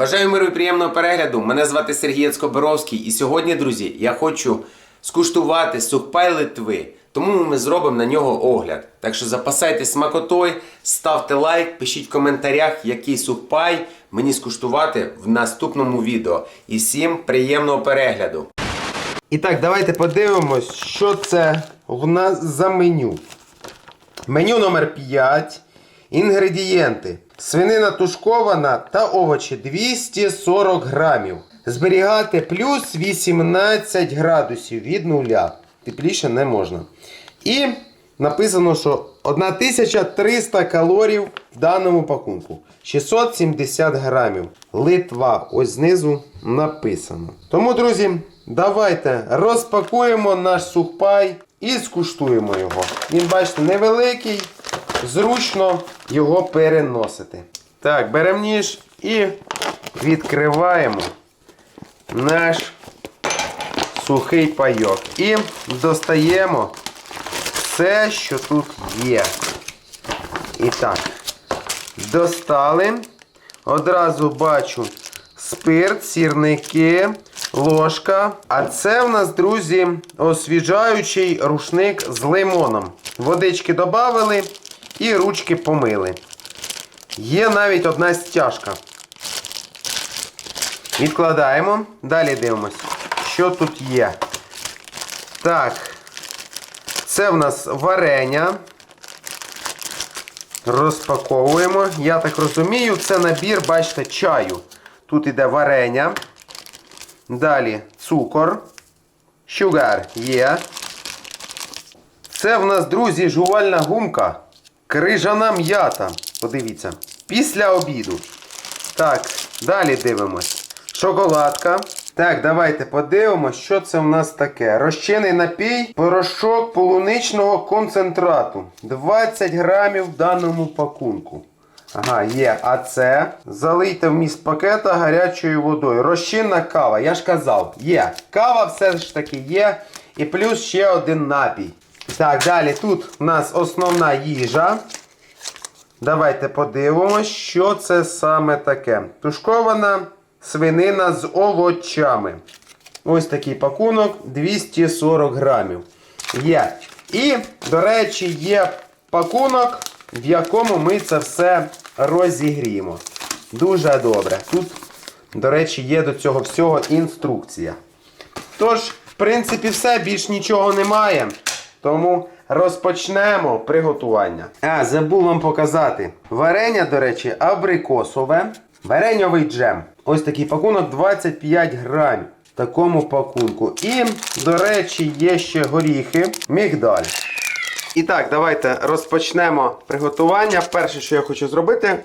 Бажаю миру і приємного перегляду. Мене звати Сергій Яцкоборовський. І сьогодні, друзі, я хочу скуштувати сухпай Литви. Тому ми зробимо на нього огляд. Так що запасайтесь смакотою, ставте лайк, пишіть в коментарях, який сухпай мені скуштувати в наступному відео. І всім приємного перегляду. І так, давайте подивимось, що це в нас за меню. Меню номер 5. Інгредієнти. Свинина тушкована та овочі 240 грамів. Зберігати плюс 18 градусів від нуля. Тепліше не можна. І написано, що 1300 калорій в даному пакунку. 670 грамів. Литва. Ось знизу написано. Тому, друзі, давайте розпакуємо наш сухпай і скуштуємо його. Він, бачите, невеликий, зручно його переносити. Так, беремо ніж і відкриваємо наш сухий пайок. І достаємо все, що тут є. І так, достали. Одразу бачу спирт, сірники, ложка. А це в нас, друзі, освіжаючий рушник з лимоном. Водички додали і ручки помили. Є навіть одна стяжка. Відкладаємо. Далі дивимось, що тут є. Так, це в нас варення. Розпаковуємо. Я так розумію, це набір, бачите, чаю. Тут іде варення. Далі цукор. Шугар є. Це в нас, друзі, жувальна гумка. Крижана м'ята. Подивіться. Після обіду. Так, далі дивимось. Шоколадка. Так, давайте подивимось, що це в нас таке. Розчинний напій, порошок полуничного концентрату. 20 грамів в даному пакунку. Ага, є. А це залийте вміст пакета гарячою водою. Розчинна кава, я ж казав, є. Кава все ж таки є. І плюс ще один напій. Так, далі тут у нас основна їжа. Давайте подивимось, що це саме таке. Тушкована свинина з овочами. Ось такий пакунок 240 грамів. Є. І, до речі, є пакунок, в якому ми це все розігріємо. Дуже добре. Тут, до речі, є до цього всього інструкція. Тож, в принципі, все, більш нічого немає. Тому розпочнемо приготування. А, забув вам показати. Варення, до речі, абрикосове. Вареньовий джем. Ось такий пакунок 25 грамів. В такому пакунку. І, до речі, є ще горіхи, мігдаль. І так, давайте розпочнемо приготування. Перше, що я хочу зробити,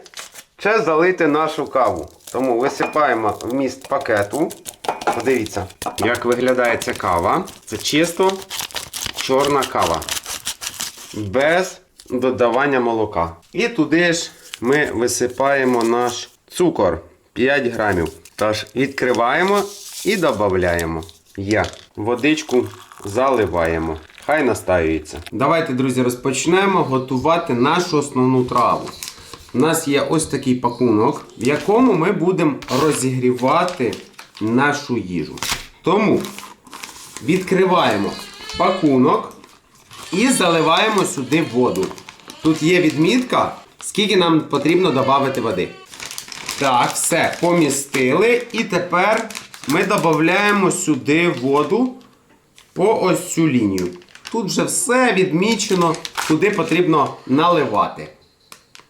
це залити нашу каву. Тому висипаємо вміст пакету. Подивіться, як виглядає ця кава. Це чисто чорна кава. Без додавання молока. І туди ж ми висипаємо наш цукор 5 грамів. Тож відкриваємо і додаємо. Є. Водичку заливаємо. Хай настаюється. Давайте, друзі, розпочнемо готувати нашу основну траву. У нас є ось такий пакунок, в якому ми будемо розігрівати нашу їжу. Тому відкриваємо пакунок і заливаємо сюди воду. Тут є відмітка, скільки нам потрібно додати води. Так, все, помістили. І тепер ми додаємо сюди воду по ось цю лінію. Тут вже все відмічено, куди потрібно наливати.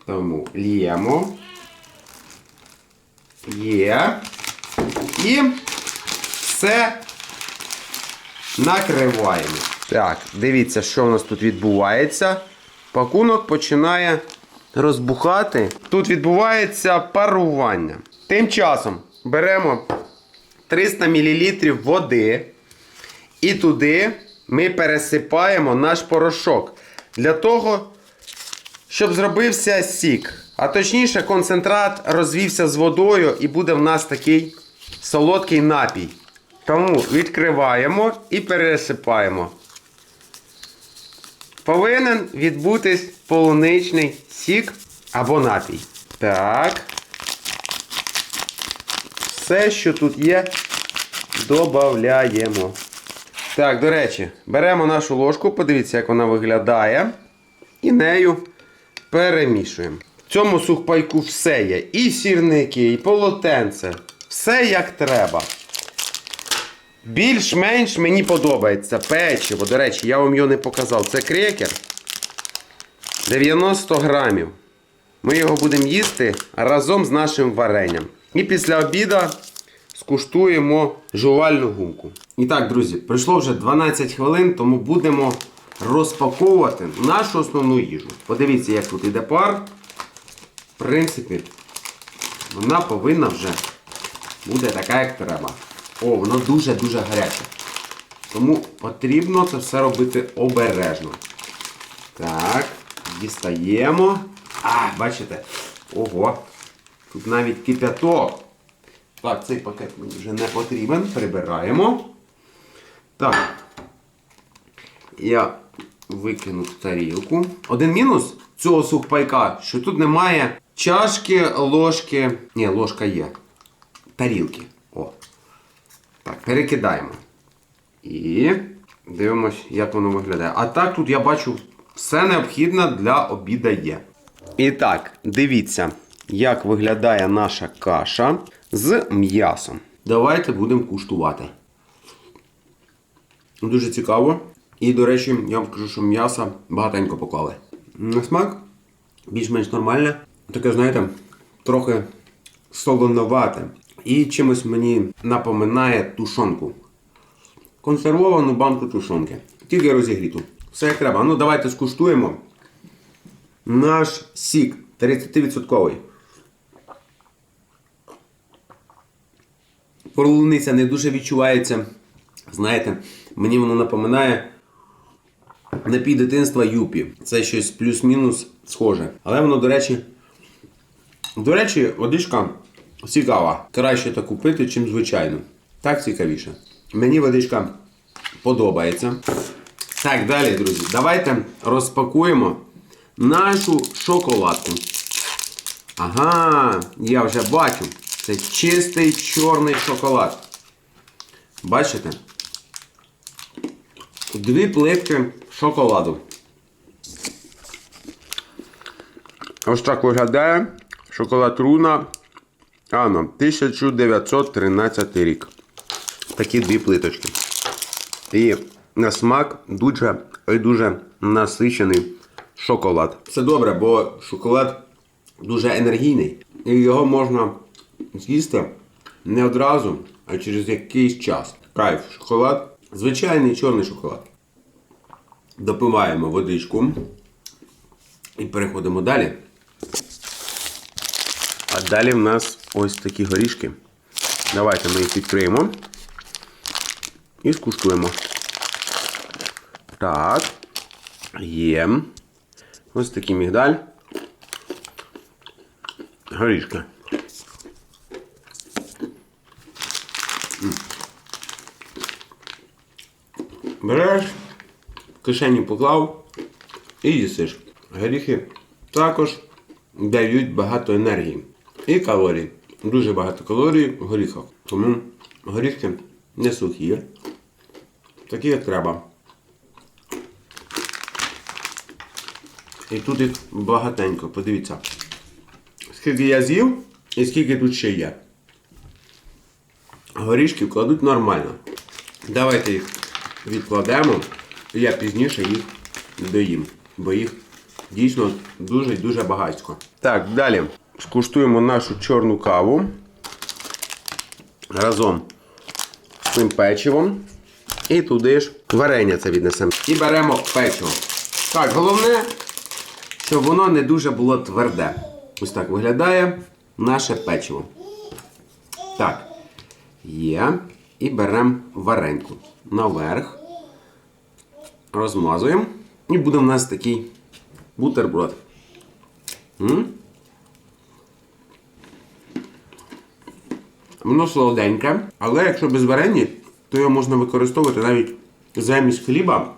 Тому лємо. Є. І все накриваємо. Так, дивіться, що в нас тут відбувається. Пакунок починає розбухати. Тут відбувається парування. Тим часом беремо 300 мл води. І туди ми пересипаємо наш порошок. Для того, щоб зробився сік. А точніше, концентрат розвівся з водою і буде в нас такий солодкий напій. Тому відкриваємо і пересипаємо. Повинен відбутись полуничний сік або напій. Так. все, що тут є, додаємо. Так, до речі, беремо нашу ложку, подивіться, як вона виглядає. І нею перемішуємо. В цьому сухпайку все є. І сірники, і полотенце. Все як треба. Більш-менш мені подобається печиво. До речі, я вам його не показав. Це крекер. 90 грамів. Ми його будемо їсти разом з нашим варенням. І після обіду скуштуємо жувальну гумку. І так, друзі, пройшло вже 12 хвилин, тому будемо розпаковувати нашу основну їжу. Подивіться, як тут іде пар. В принципі, вона повинна вже буде така, як треба. О, воно дуже-дуже гаряче. Тому потрібно це все робити обережно. Так, дістаємо. А, бачите? Ого. Тут навіть кипяток. Так, цей пакет мені вже не потрібен. Прибираємо. Так. Я викину тарілку. Один мінус цього сухпайка, що тут немає чашки, ложки. Ні, ложка є. Тарілки. Так, перекидаємо. І дивимось, як воно виглядає. А так тут я бачу все необхідне для обіда є. І так, дивіться, як виглядає наша каша з м'ясом. Давайте будемо куштувати. Дуже цікаво. І, до речі, я вам скажу, що м'яса багатенько поклали. На смак більш-менш нормальне. Таке, знаєте, трохи солоновате. І чимось мені напоминає тушонку. Консервовану банку тушонки. Тільки розігріту. Все як треба. Ну, давайте скуштуємо. Наш сік 30%. Полуниця не дуже відчувається. Знаєте, мені воно напоминає напій дитинства Юпі. Це щось плюс-мінус схоже. Але воно, до речі, до речі, водичка цікава. Краще таку пити, чим звичайно. Так цікавіше. Мені водичка подобається. Так, далі, друзі, давайте розпакуємо нашу шоколадку. Ага, я вже бачу. Це чистий чорний шоколад. Бачите? Дві плитки шоколаду. Ось так виглядає шоколад Руна. Ано, 1913 рік. Такі дві плиточки. І на смак дуже і дуже насичений шоколад. Це добре, бо шоколад дуже енергійний. І його можна з'їсти не одразу, а через якийсь час. Кайф, шоколад. Звичайний чорний шоколад. Допиваємо водичку. І переходимо далі. А далі в нас ось такі горішки. Давайте ми їх відкриємо. І скуштуємо. Так. Є. Ось такий мігдаль. Горішки. Береш, в кишені поклав і їсиш. Горіхи також дають багато енергії і калорій. Дуже багато калорій в горіхах. Тому горіхи не сухі. Такі як треба. І тут їх багатенько, подивіться. Скільки я з'їв і скільки тут ще є. Горішки кладуть нормально. Давайте їх відкладемо. І я пізніше їх доїм. Бо їх дійсно дуже-дуже багатько. Так, далі скуштуємо нашу чорну каву разом з цим печивом. І туди ж варення це віднесемо. І беремо печиво. Так, головне, щоб воно не дуже було тверде. Ось так виглядає наше печиво. Так. Є. І беремо вареньку наверх. Розмазуємо. І буде в нас такий бутерброд. М? Воно солоденьке, але якщо без варені, то його можна використовувати навіть замість хліба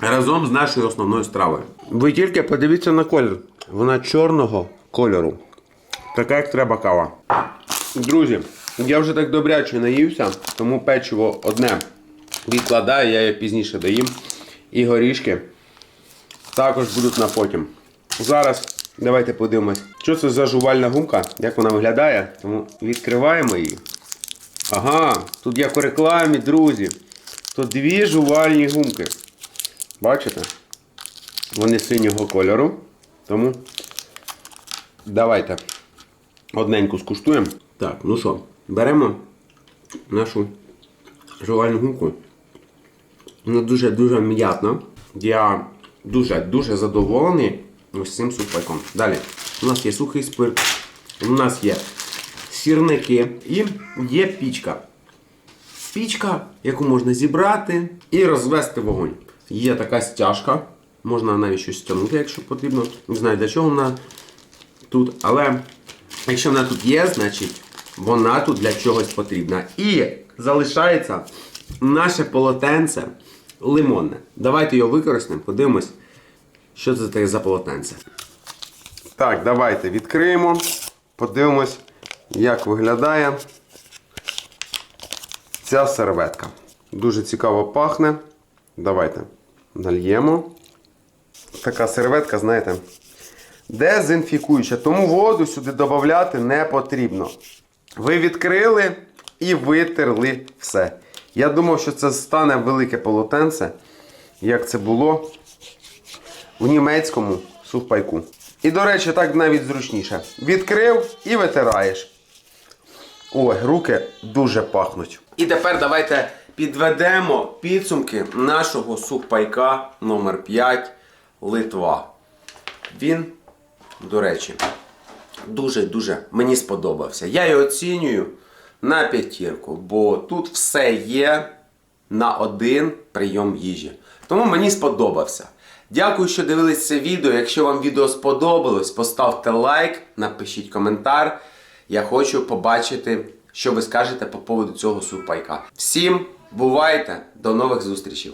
разом з нашою основною стравою. Ви тільки подивіться на колір. Вона чорного кольору. Така, як треба кава. Друзі, Я вже так добряче наївся, тому печиво одне відкладаю, я його пізніше доїм. І горішки також будуть на потім. Зараз давайте подивимось, що це за жувальна гумка, як вона виглядає. Тому відкриваємо її. Ага, тут як у рекламі, друзі. Тут дві жувальні гумки. Бачите? Вони синього кольору. Тому давайте одненьку скуштуємо. Так, ну що, беремо нашу жувальну гумку. Вона дуже-дуже м'ятна. Я дуже-дуже задоволений ось цим супайком. Далі. У нас є сухий спирт, у нас є сірники і є пічка. Пічка, яку можна зібрати і розвести вогонь. Є така стяжка, можна навіть щось стягнути, якщо потрібно. Не знаю для чого вона тут, але якщо вона тут є, значить вона тут для чогось потрібна. І залишається наше полотенце лимонне. Давайте його використаємо, подивимось, що це таке за полотенце. Так, давайте відкриємо, подивимось, як виглядає ця серветка. Дуже цікаво пахне. Давайте нальємо. Така серветка, знаєте, дезінфікуюча, тому воду сюди додати не потрібно. Ви відкрили і витерли все. Я думав, що це стане велике полотенце, як це було в німецькому сухпайку. І, до речі, так навіть зручніше. Відкрив і витираєш. Ой, руки дуже пахнуть. І тепер давайте підведемо підсумки нашого сухпайка номер 5 Литва. Він, до речі, дуже-дуже мені сподобався. Я його оцінюю на п'ятірку, бо тут все є на один прийом їжі. Тому мені сподобався. Дякую, що дивились це відео. Якщо вам відео сподобалось, поставте лайк, напишіть коментар. Я хочу побачити, що ви скажете по поводу цього супайка. Всім бувайте, до нових зустрічей!